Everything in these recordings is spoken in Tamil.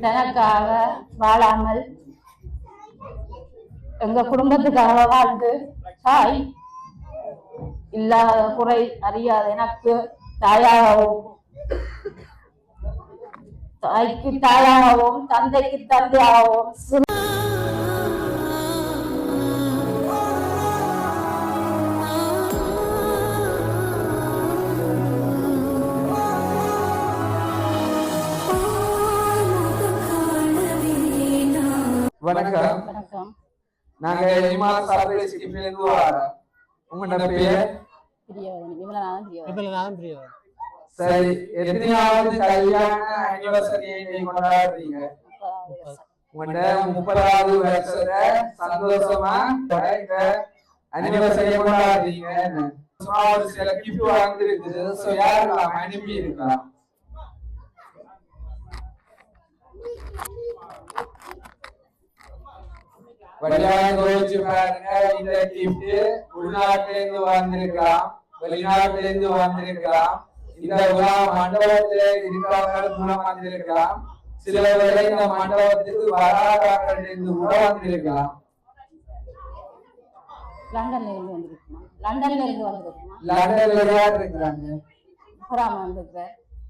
தனக்காக வாழாமல் எங்க குடும்பத்துக்காக வாழ்ந்து தாய் இல்லாத குறை அறியாத எனக்கு தாயாகவும் தாய்க்கு தாயாகவும் தந்தைக்கு தந்தையாகவும் வணக்கம். நாங்க இமால சர்வீஸ் ஸ்கீம்ல இருந்து வரோம் உங்களோட பேர்? விமலநாதன் சரி எத்தனையாவது கல்யாண அனிவர்சரி நீங்க கொண்டாடுறீங்க? உங்களோட முப்பதாவது வருஷத்தை சந்தோஷமா இந்த அனிவர்சரி கொண்டாடுறீங்க ஒரு சில கிஃப்ட் வாங்கிருக்கு சோ அனுப்பி இருக்கலாம் வழியாக யோசிச்சு பாருங்க இந்த கிஃப்ட் உள்நாட்டுல இருந்து வந்திருக்கலாம் வெளிநாட்டுல இருந்து வந்திருக்கலாம் இந்த விழா மண்டபத்துல இருக்கிறவங்க மூலம் வந்திருக்கலாம் சில வேளை இந்த மண்டபத்துக்கு வராதவர்கள் இருந்து கூட வந்திருக்கலாம் லண்டன்ல இருந்து வந்திருக்குமா? லண்டன்ல இருந்து வந்திருக்குமா? லண்டன்ல யார் இருக்கிறாங்க? புறாம வந்திருக்கிற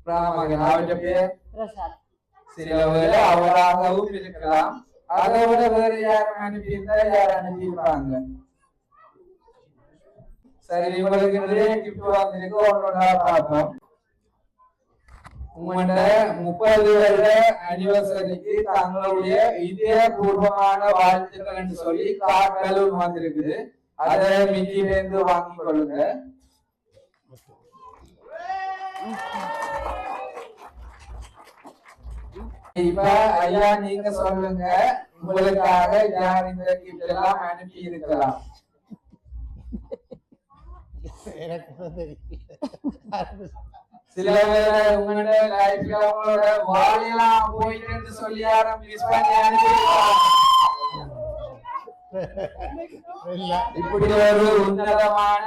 ராமகன் அவருடைய பேர்? பிரசாத். சில வேளை அவராகவும் இருக்கலாம். அதை விட வேற யாரும் அனுப்பியிருந்தா யார் அனுப்பியிருப்பாங்க? சரி இவங்களுக்கு நிறைய கிஃப்ட் வாங்கிருக்கு ஒன்னொன்னா பார்ப்போம். உங்களோட முப்பது வருட அனிவர்சரிக்கு தங்களுடைய இதய பூர்வமான வாழ்த்துக்கள் சொல்லி கார் கார்டலும் வந்திருக்குது. அதை மிக்கில இருந்து வாங்கிக் கொள்ளுங்க. இப்ப ஐயா நீங்க சொல்லுங்க. உங்களுக்காக யார் இந்த கிஃப்ட் எல்லாம் அனுப்பி இருக்கலாம். எனக்கு தான் தெரியும் சில பேர் உங்களோட லைஃப்ல உங்களோட வாழையெல்லாம் போயிட்டு சொல்லி யாரும் மிஸ் பண்ணி இப்படி ஒரு உன்னதமான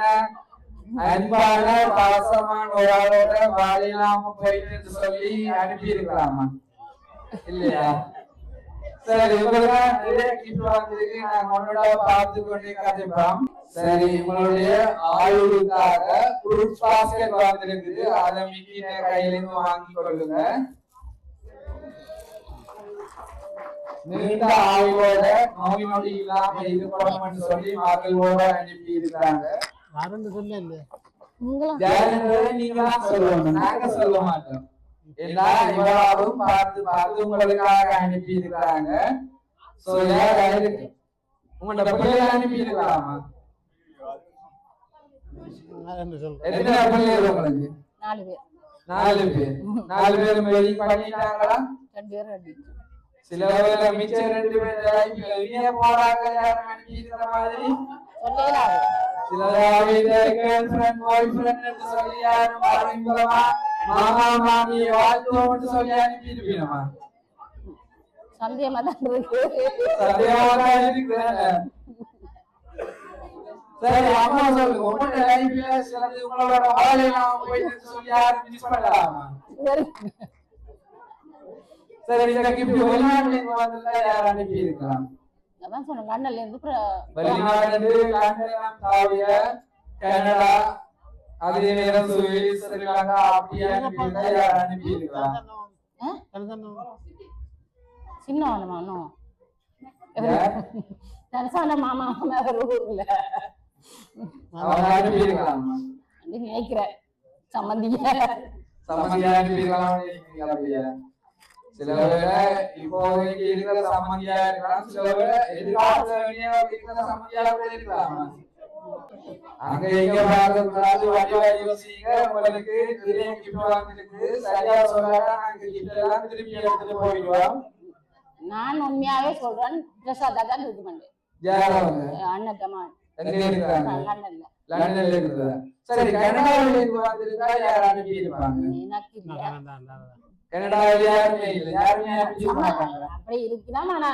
அன்பான பாசமான ஒரு ஆளோட வாழையெல்லாம் போயிட்டு சொல்லி அனுப்பி இருக்கலாமா? இல்லையா? சரி நாங்க உன்னோட பார்த்து கொண்டே கதைப்போம் சரி உங்களுடைய ஆயுளுக்காக ஃப்ரூட்ஸ் பாஸ்கெட் வந்திருக்குது. அதை மிக்கின கையில இருந்து வாங்கி கொள்ளுங்க. நீண்ட ஆயுளோட நோய் நொடி இல்லாம இருக்கணும்னு சொல்லி மக்களோட அனுப்பி இருக்காங்க நீங்க சொல்லணும். நாங்க சொல்ல மாட்டோம். ஏன்னா இவராவும் பார்த்து பார்த்து உங்களுக்காக அனுப்பி இருக்காங்க சோ யார் இருக்கு உங்களோட பிள்ளைகளை அனுப்பி இருக்கலாமா எத்தனை பிள்ளைகள் உங்களுக்கு? நாலு பேர். நாலு பேர். நாலு பேரும் வெயிட் பண்ணிட்டாங்களா? ரெண்டு பேரும் அடிச்சு சில பேர் மிச்சம் ரெண்டு பேர் வெளியே போறாங்க. யாரும் அனுப்பி இருக்கிற மாதிரி? சொல்லலாது. சில கேர்ள் ஃப்ரெண்ட் பாய் ஃப்ரெண்ட் என்று சொல்லி யாரும் அறிமுகமா மாமா மாமி வாழ்த்துவோம் சொல்லி அனுப்பி இருப்பீனமா சந்தேகமா தான் இருக்கு சந்தேகமா இருக்கிறேன் சரி அம்மா சொல்லுங்க உங்களோட லைஃப்ல சிலது உங்களோட வாழையெல்லாம் போயிட்டு சொல்லி யாரும் மிஸ் பண்ணலாமா சரி. சரி இந்த கிஃப்ட் வெளிநாட்டுல இருந்து வந்திருந்தா யார் அனுப்பி இருக்கலாம் அதான் சொன்னேன் லண்டன்ல இருந்து அப்புறம் வெளிநாடு லண்டன் தாவிய கனடா அதே நேரம் சுவிஸ் ஸ்ரீலங்கா அப்படி அனுப்பி இருந்தா யார் அனுப்பி இருக்கலாம் ஆ? சின்ன யார்? தனசான மாமா மாமா ஒரு ஊர்ல நினைக்கிறேன் சம்மந்திய சம்மந்தியா அனுப்பி இருக்கலாம் அப்படியா சில வேளை இப்போதைக்கு இருக்கிற சம்மந்தியா இருக்கலாம் சில வேளை எதிர்காலத்துல இருக்கிற சம்மந்தியா கூட இருக்கலாமா அங்க இங்க பார்க்க கூடாது வடிவா யோசிங்க. உங்களுக்கு நிறைய கிஃப்ட் வந்திருக்கு சரியா சொல்லாட்டா நாங்க கிஃப்ட் எல்லாம் திருப்பி எடுத்துட்டு போயிடுவோம். நான் உண்மையாவே சொல்றேன் பிரசாதா தான் இது பண்ணேன் யாரவங்க அண்ணத்தம்மா எங்க இருக்காங்க. லண்டன்ல லண்டன்ல இருக்கிறதா சரி கனடாவில இருந்து வந்திருந்தா யார் அனுப்பி இருப்பாங்க? எனக்கு கனடாவில யாருமே இல்ல. யாருமே அப்படி இருக்குதான் ஆனா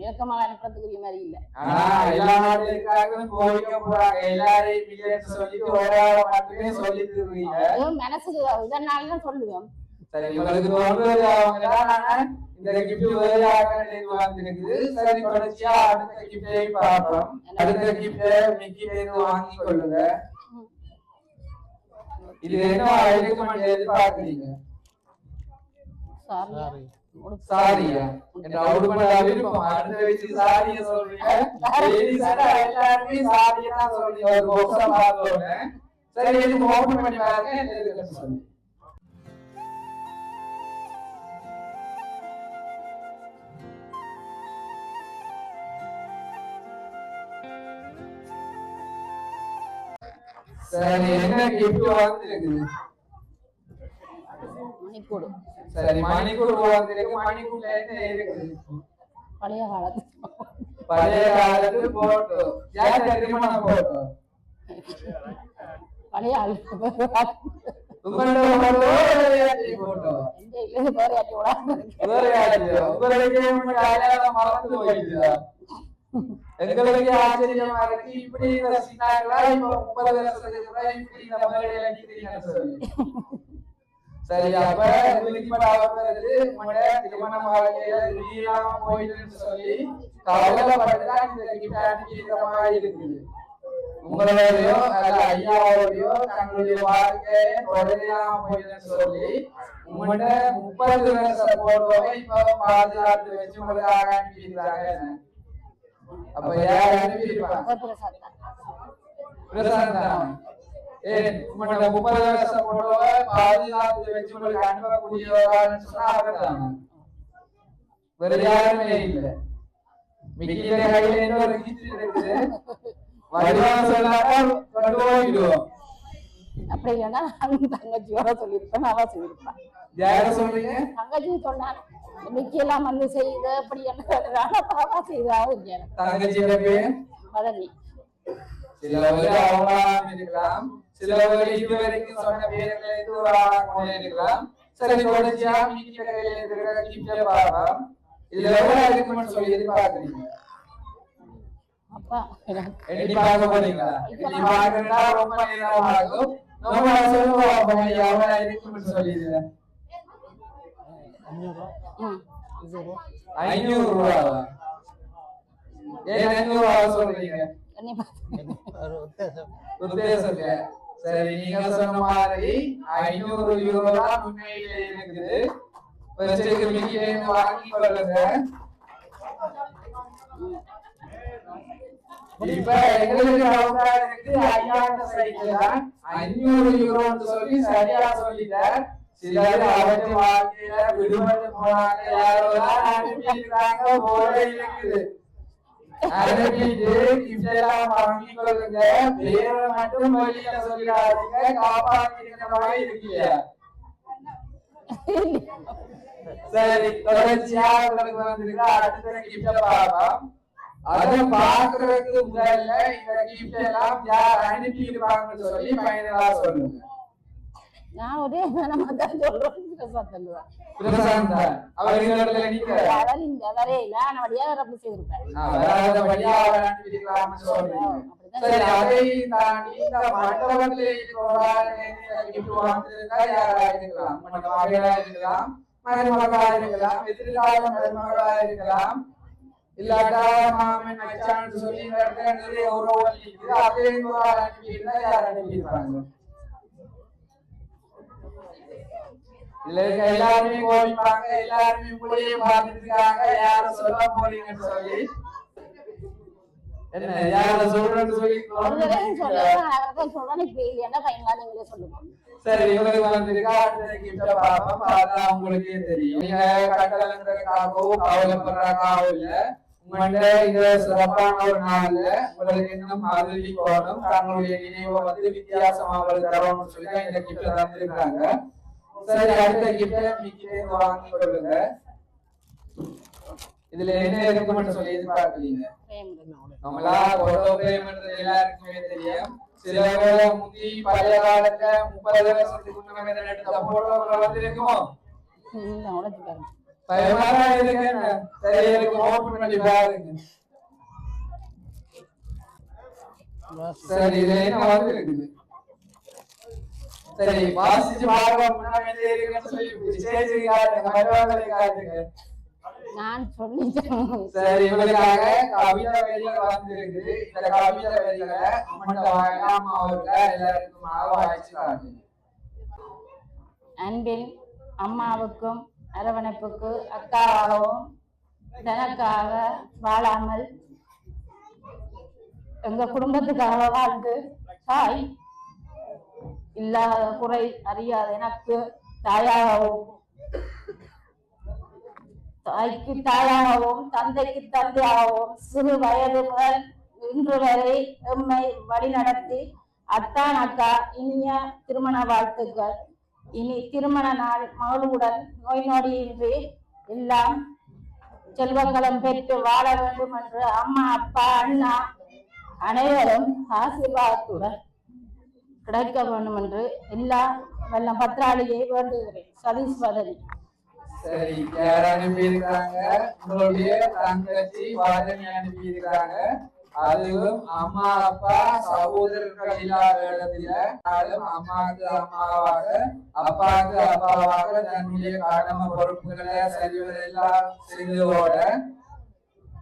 நெருக்கமாக அனுப்புறதுக்குரிய மாதிரி இல்ல. ஆனா எல்லா நாட்டுல இருக்காங்க கோவிக்க போறாங்க. எல்லாரையும் மில்லியன்ஸ் சொல்லிட்டு ஒரு ஆளை மட்டுமே சொல்லிட்டு இருக்கீங்க. அதுவும் மனசுக்கு இதனால தான் சொல்லுவேன். சரி உங்களுக்கு தோன்றது அவங்க நானே இந்த கிஃப்ட் வேற ஆக்கணும் வாங்கிருக்குது சரி தொடர்ச்சியா அடுத்த கிஃப்டை பார்ப்போம். அடுத்த கிஃப்ட் மிக்கில இருந்து வாங்கி கொள்ளுங்க. இது என்ன இருக்குமெண்ட் எதிர்பார்க்குறீங்க? சாரி சாரி சாரியா விருப்பம் அடுத்த வச்சு சாரிய சொல்றீங்க சாரியா தான் சொல்றீங்க ஒரு பாக்ஸா பார்த்தோன்னே சரி இது ஓபன் பண்ணி பாருங்க என்ன இருக்குன்னு சொல்லி சரி என்ன கிஃப்ட் வந்திருக்குது மணிக்கூடு பழைய எங்களுக்கு ஆச்சரியமா இருக்கு. இப்படி இப்படி சரி அப்ப அவர்களுக்கு உங்களோட திருமண வாழ்க்கையில இல்லாம போயிடுன்னு சொல்லி கவலைப்பட்டுதான் இந்த கிட்ட அனுப்பியிருக்க மாதிரி இருக்குது. உங்களோடயோ அல்ல ஐயாவோடயோ தங்களுடைய வாழ்க்கை போயிடுன்னு சொல்லி முப்பது வருஷம் போட்டோவை இப்ப பாதுகாத்து வச்சு உங்களுக்காக அப்ப யார் அனுப்பியிருப்பாங்க. ஏன் உங்களோட முப்பது வருஷம் போட்டோவை பாதுகாத்து வச்சு உங்களுக்கு அனுப்பக்கூடியவரான்னு சொன்னா அவர்தான் வேற யாருமே இல்ல மிக்கில கையில இன்னொரு கீச்சு இருக்குது வடிவம் சொன்னாக்கா கொண்டு போயிடுவோம் அப்படி இல்லைன்னா நான் தங்கச்சியோட சொல்லியிருப்பேன் அவ சொல்லியிருப்பான் யார சொல்றீங்க தங்கச்சி சொன்னான் மிக்கி எல்லாம் வந்து செய்த அப்படி என்ன கேட்டுறாங்க பாப்பா செய்தாவும் இல்லை தங்கச்சியோட பேர் மதனி சிலவர்கள் அவங்களாம் இருக்கலாம் சிலவர்கள் இதுவரைக்கும் சொன்ன பேர்களை ஆளாக இருக்கலாம் சரி தொடர்ச்சியா மிக்கில கையில இருக்கிற கிஃப்ட பார்க்கலாம் இதுல எவ்வளவு இருக்குன்னு சொல்லி எதிர்பார்க்குறீங்க? அப்பா எனக்கு எண்ணி பார்க்க போறீங்களா? எண்ணி பார்க்கறதா ரொம்ப நேரம் ஆகும் நம்ம சொல்லுவோம் அப்ப எவ்வளவு இருக்குன்னு சொல்லிடுங்க அஞ்சூறுவா ம் இருபது ஐநூறு ரூபாவா ஏன் ஐநூறு ரூபா சொல்றீங்க? உத்தேசம். சரி நீங்க சொன்ன மாதிரி ஐநூறு யூரோ தான் உண்மையிலே இருக்குது வச்சிருக்க மிக்கில இருந்து வாங்கி கொள்ளுங்க. இப்ப எங்களுக்கு ரவுண்டா இருக்கு. ஐயாயிரம் சைக்கிள் ஐநூறு யூரோன்னு சொல்லி சரியா சொல்லிட்டார். சிலர் அவற்றை வாழ்க்கையில விடுபட்டு போனாங்க. யாரோ தான் இருக்கிறாங்க போல இருக்குது. அனுப்பிட்டு gift எல்லாம் கொள்ளுங்க. பேரை மட்டும் வெளியில சொல்லிடாதீங்க காப்பாத்திருக்கிற இருக்கீங்க. சரி தொடர்ச்சியா உங்களுக்கு வந்திருக்க. அடுத்த கிஃப்ட பார்ப்போம். அத பாக்குறதுக்கு முதல்ல இந்த கிஃப்ட் எல்லாம் யார் அனுப்பியிருப்பாங்கன்னு சொல்லி சொல்லுங்க. நான் ஒரே நம்ம தான் பிரசாந்த். தான். அவர் இந்த இடத்துல நிக்கிற அவர் இந்த வரே இல்ல நான் வழியாக ரப்பு செய்திருப்பேன். சரி அதை தாண்டி இந்த மண்டபத்தில் இருக்கிறவராக கிஃப்ட் வாங்கியிருந்தா யாரா இருக்கலாம். நம்ம மகளா இருக்கலாம். மருமகளா இருக்கலாம். எதிர்கால மருமகளா இருக்கலாம். இல்லாட்டா மாமன் மச்சான்னு சொல்லி இந்த இடத்துல நிறைய உறவுகள் இருக்குது. அதே ஒரு ஆள் அனுப்பியிருந்தா யார் அனுப்பியிருப்பாங்க இதுல இருக்க எல்லாருமே கோவிப்பாங்க எல்லாருமே உங்களையே பார்த்துட்டு இருக்காங்க யாரும் சொல்ல போறீங்கன்னு சொல்லி. என்ன யார சொல்றேன்னு சொல்லி ஒரு தடவை சொல்லுவேன் அவர்தான் சொல்றேன் இப்ப இல்லைன்னா ஃபைனலா நீங்களே சொல்லுங்க. சரி இவங்களுக்கு வந்திருக்கா அடுத்த கிஃப்ட பார்ப்போம். பார்த்தா உங்களுக்கே தெரியும். நீங்க கட்டளங்கிறதுக்காகவோ கவலைப்படுறதுக்காகவோ இல்ல உங்கள்கிட்ட இது சிறப்பான ஒரு நாள்ல உங்களுக்கு இன்னும் அறிவிக்கணும் தங்களுடைய நினைவை வந்து வித்தியாசமா அவங்களுக்கு தரணும்னு சொல்லி இந்த கிஃப்ட தந்திருக்காங்க. சரி அடுத்த கிஃப்ட மிக்கிலே வாங்கி கொள்ளுங்க இதுல என்ன இருக்குன்னு சொல்லி எதிர்பார்க்கலீங்க நம்மளா போட்டோ பிரேம்ன்றது எல்லாருக்குமே தெரியும். சில வேளை முந்தி பழைய காலத்துல முப்பது வருஷத்துக்கு முன்னாடி எடுத்த போட்டோக்கள் வந்து இருக்குமோ நான் உழைச்சிக்கிறேன் பயமாதான் இருக்கு என்ன? சரி எனக்கு ஓபன் பண்ணி பாருங்க. சரி இதுல என்ன வந்து இருக்குது சரி வாசிச்சு பார்க்க முன்னாடி இருக்குன்னு சொல்லி ஸ்டேஜுக்கு காட்டுங்க மற்றவர்களை காட்டுங்க. நான் சொல்லிட்டேன். சரி இவங்களுக்காக கவிதை வரிகள் வந்திருக்கு. இந்த கவிதை வரிகளை உங்கள்கிட்ட வாங்காம அவருக்கு எல்லாருக்குமாக வாய்ச்சு காட்டுங்க. அன்பில் அம்மாவுக்கும் அரவணைப்புக்கு அக்காவாகவும் தனக்காக வாழாமல் எங்க குடும்பத்துக்காக வாழ்ந்து தாய் இல்லாத குறை அறியாத எனக்கு தாயாகவும் தாய்க்கு தாயாகவும் தந்தைக்கு தந்தையாகவும் சிறு வயது முதல் இன்று வரை எம்மை வழிநடத்தி அத்தான் அக்கா இனிய திருமண வாழ்த்துக்கள். இனி திருமண நாள் மகளுடன் நோய் நொடியின்றி எல்லாம் செல்வங்களும் பெற்று வாழ வேண்டும் என்று அம்மா அப்பா அண்ணா அனைவரும் ஆசீர்வாதத்துடன் கிடைக்க வேண்டும் என்று எல்லா வல்ல பத்திராளியை வேண்டுகிறேன். சதீஷ் பதவி. சரி யார் அனுப்பியிருக்காங்க? உங்களுடைய தங்கச்சி வாதனி அனுப்பியிருக்காங்க. அதுவும் அம்மா அப்பா சகோதரர்கள் இல்லாத இடத்துல நாளும் அம்மாவுக்கு அம்மாவாக அப்பாவுக்கு அப்பாவாக தன்னுடைய கடமை பொறுப்புகளை சரிவதெல்லாம் செய்ததோட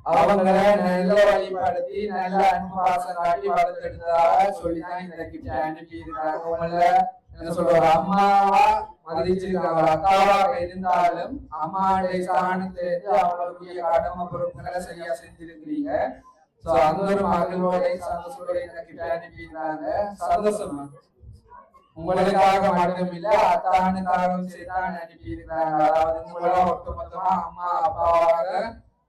அவங்களை நல்ல வழிபடுத்தி நல்ல அனுபாசம் காட்டி வளர்த்தெடுத்ததாக சொல்லிதான் இந்த கிட்ட அனுப்பி இருக்காங்க உங்கள என்ன சொல்ற அம்மாவா மதிச்சிருக்காங்க. அக்காவாக இருந்தாலும் அம்மாவுடைய சாணத்திலிருந்து அவங்களுடைய கடமை பொருட்களை சரியா செஞ்சிருக்கிறீங்க. சோ அந்த ஒரு மகளோடைய சந்தோஷத்தோட இந்த கிட்ட அனுப்பி இருக்காங்க சந்தோஷமா. உங்களுக்காக மட்டும் இல்ல அத்தானுக்காகவும் சரிதான் அனுப்பி இருக்காங்க அதாவது உங்களை ஒட்டுமொத்தமா அம்மா அப்பாவாக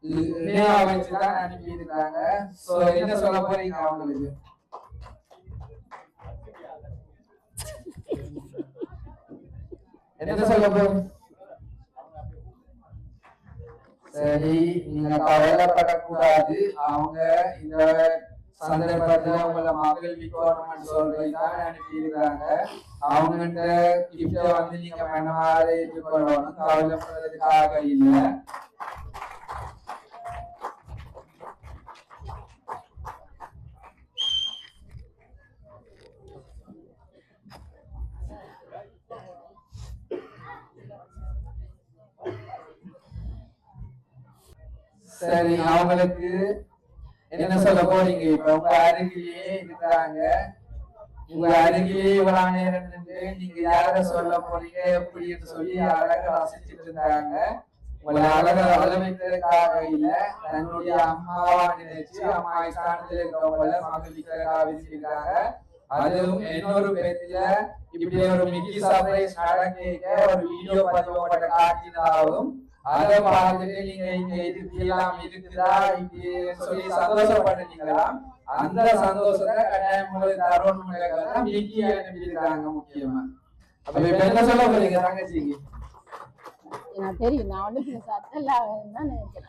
இணையா வச்சுதான் அனுப்பியிருக்காங்க. சோ என்ன சொல்ல போறீங்க அவங்களுக்கு? என்ன சொல்ல போறீங்க? சரி நீங்க கவலைப்படக்கூடாது அவங்க இந்த சந்தர்ப்பத்துல உங்களை மகிழ்விக்கணும்னு சொல்றதுதான் அனுப்பியிருக்காங்க. அவங்ககிட்ட கிஃப்ட வந்து நீங்க மனமாற ஏற்றுக்கொள்ளணும் கவலைப்படுறதுக்காக இல்லை. சரி அவங்களுக்கு என்ன சொல்ல போறீங்க? இப்ப உங்க அருகிலேயே இருக்கிறாங்க. உங்க அருகிலேயே இவ்வளவு நேரம் நின்று நீங்க யார சொல்ல போறீங்க எப்படின்னு சொல்லி அழக ரசிச்சுட்டு இருந்தாங்க. உங்களை அழக அளவைக்கிறதுக்காக இல்ல தன்னுடைய அம்மாவா நினைச்சு அம்மா ஸ்தானத்துல இருக்கிறவங்கள மகிழ்ச்சிக்காக விரும்பிருக்காங்க அதுவும் இன்னொரு பேத்துல இப்படி ஒரு மிக்கி சர்ப்ரைஸ் நடக்க ஒரு வீடியோ பதிவோட காட்டினாலும் அதை பார்த்துட்டு நீங்க இங்க இதுக்கெல்லாம் இருக்குதா இப்படி சொல்லி சந்தோஷப்பட்டீங்களா அந்த சந்தோஷத்தை கட்டாயம் உங்களுக்கு தருணம் மிக்கி அனுப்பியிருக்காங்க முக்கியமா. அப்ப இப்ப என்ன சொல்ல போறீங்க தங்கச்சிக்கு? எனக்கு தெரியும் நான் ஒண்ணு சத்தல்ல தான் நினைக்கிறேன்.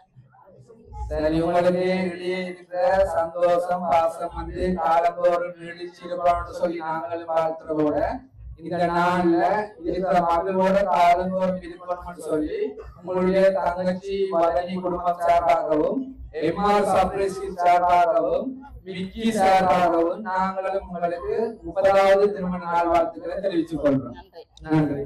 சரி உங்களுக்கு வெளியே இருக்கிற சந்தோஷம் பாசம் வந்து காலந்தோறும் நீடிச்சிருப்பான்னு சொல்லி நாங்களும் வாழ்த்துறதோட இந்த நாள்ல இருக்கிற இருக்கணும்னு சொல்லி உங்களுடைய தங்கச்சி வதனி குடும்பம் சார்பாகவும் எம்ஆர் சப்ரேஷன் சார்பாகவும் மிக்கி சார்பாகவும் நாங்களும் உங்களுக்கு முப்பதாவது திருமண நாள் வாழ்த்துக்களை தெரிவித்துக் கொள்றோம் நன்றி.